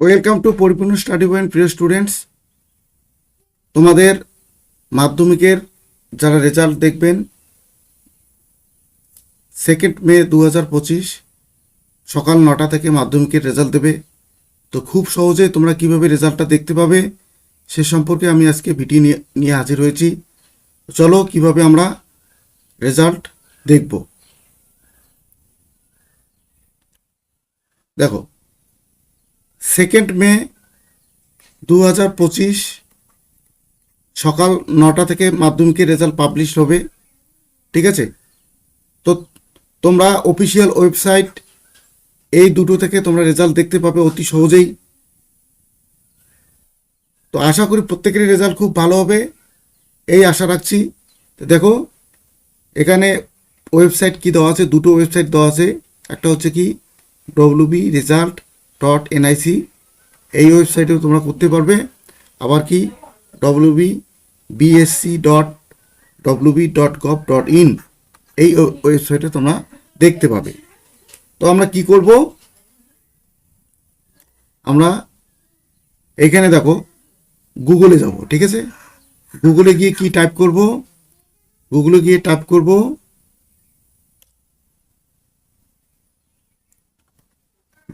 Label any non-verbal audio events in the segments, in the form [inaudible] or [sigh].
Welcome to Paripurna study point প্রিয় students তোমাদের মাধ্যমিকের যারা রেজাল্ট দেখবেন সেকেন্ড মে দু হাজার পঁচিশ, সকাল নটা থেকে মাধ্যমিকের রেজাল্ট দেবে। তো খুব সহজে তোমরা কীভাবে রেজাল্টটা দেখতে পাবে, সে সম্পর্কে আমি আজকে ভিডিও নিয়ে নিয়ে হাজির হয়েছি। চলো কীভাবে আমরা রেজাল্ট দেখব। দেখো সেকেন্ড মে দু হাজার পঁচিশ সকাল নটা থেকে মাধ্যমিকের রেজাল্ট পাবলিশ হবে, ঠিক আছে? তো তোমরা অফিসিয়াল ওয়েবসাইট এই দুটো থেকে তোমরা রেজাল্ট দেখতে পাবে অতি সহজেই। তো আশা করি প্রত্যেকেরই রেজাল্ট খুব ভালো হবে, এই আশা রাখছি। তো দেখো, এখানে ওয়েবসাইট কি দেওয়া আছে? দুটো ওয়েবসাইট দেওয়া আছে, একটা হচ্ছে কি ডব্লিউবি রেজাল্ট ডট এনআইসি এই ওয়েবসাইটেও তোমরা করতে পারবে। আবার কি? WB BSC dot WB dot gov dot in এই ওয়েবসাইটে তোমরা দেখতে পাবে। তো আমরা কি করব? আমরা এইখানে দেখো গুগলে যাব, ঠিক আছে? গুগলে গিয়ে কি টাইপ করব? গুগলে গিয়ে টাইপ করব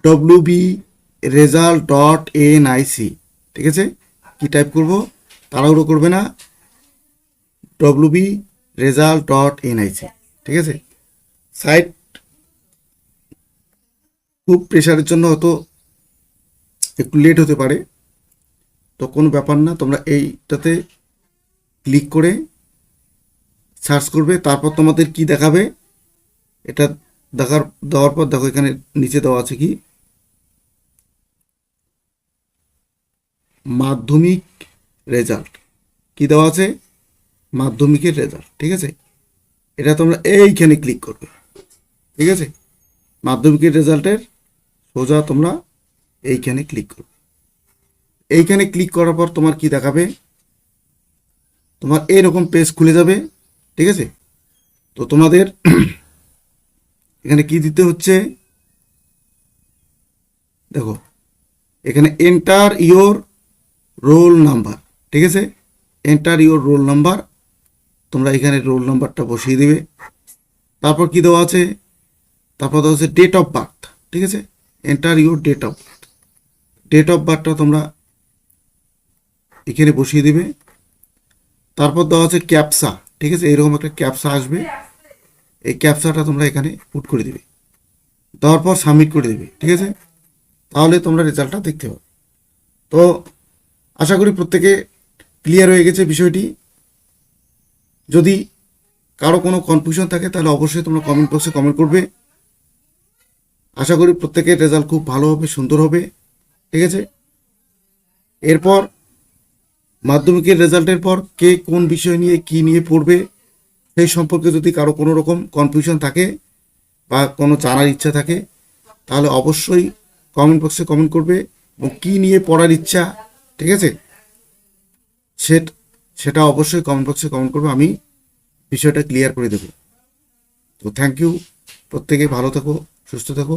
W B result dot N I C ঠিক আছে? কি টাইপ করব? তাড়াহুড়ো করবে না। W B result dot N I C ঠিক আছে? সাইট খুব প্রেশারের জন্য হয়তো একটু লেট হতে পারে। তো কোনো ব্যাপার না, তোমরা এইটাতে ক্লিক করে সার্চ করবে। তারপর তোমাদের কি দেখাবে? এটা দেখার, দেওয়ার পর দেখো এখানে নিচে দেওয়া আছে কি? মাধ্যমিক রেজাল্ট কি দেওয়া আছে? মাধ্যমিকের রেজাল্ট ঠিক আছে? এটা তোমরা এইখানে ক্লিক করবে, ঠিক আছে? মাধ্যমিকের রেজাল্টের সোজা তোমরা এইখানে ক্লিক করবে। এইখানে ক্লিক করার পর তোমার কি দেখাবে? তোমার এরকম পেজ খুলে যাবে, ঠিক আছে? তো তোমাদের [clears throat] এখানে কি দিতে হচ্ছে? দেখো, এখানে এন্টার ইওর রোল নাম্বার, ঠিক আছে? এন্টার ইওর রোল নাম্বার তোমরা এখানে রোল নাম্বারটা বসিয়ে দিবে। তারপর কি দেওয়া আছে? তারপর দেওয়া আছে ডেট অফ বার্থ ঠিক আছে? Enter your date of birth date of বার্থটা তোমরা এখানে বসিয়ে দিবে। তারপর দেওয়া আছে ক্যাপসা ঠিক আছে? এরকম একটা ক্যাপসা আসবে। এই ক্যাপসাটা তোমরা এখানে পুট করে দিবে। দেওয়ার পর সাবমিট করে দিবে, ঠিক আছে? তাহলে তোমরা রেজাল্টটা দেখতে পাবে। তো আশা করি প্রত্যেকে ক্লিয়ার হয়ে গেছে বিষয়টি। যদি কারও কোনো কনফিউশন থাকে, তাহলে অবশ্যই তোমরা কমেন্ট বক্সে কমেন্ট করবে। আশা করি প্রত্যেকের রেজাল্ট খুব ভালো হবে, সুন্দর হবে। ঠিক আছে? এরপর মাধ্যমিকের রেজাল্টের পর কে কোন বিষয় নিয়ে কি নিয়ে পড়বে, সেই সম্পর্কে যদি কারও কোনো রকম কনফিউশন থাকে বা কোনো জানার ইচ্ছা থাকে, তাহলে অবশ্যই কমেন্ট বক্সে কমেন্ট করবে এবং কী নিয়ে পড়ার ইচ্ছা ঠিক আছে? সেটা অবশ্যই কমেন্ট বক্সে কমেন্ট করবে, আমি বিষয়টা ক্লিয়ার করে দেবো। তো থ্যাংক ইউ প্রত্যেকে ভালো থাকো, সুস্থ থাকো।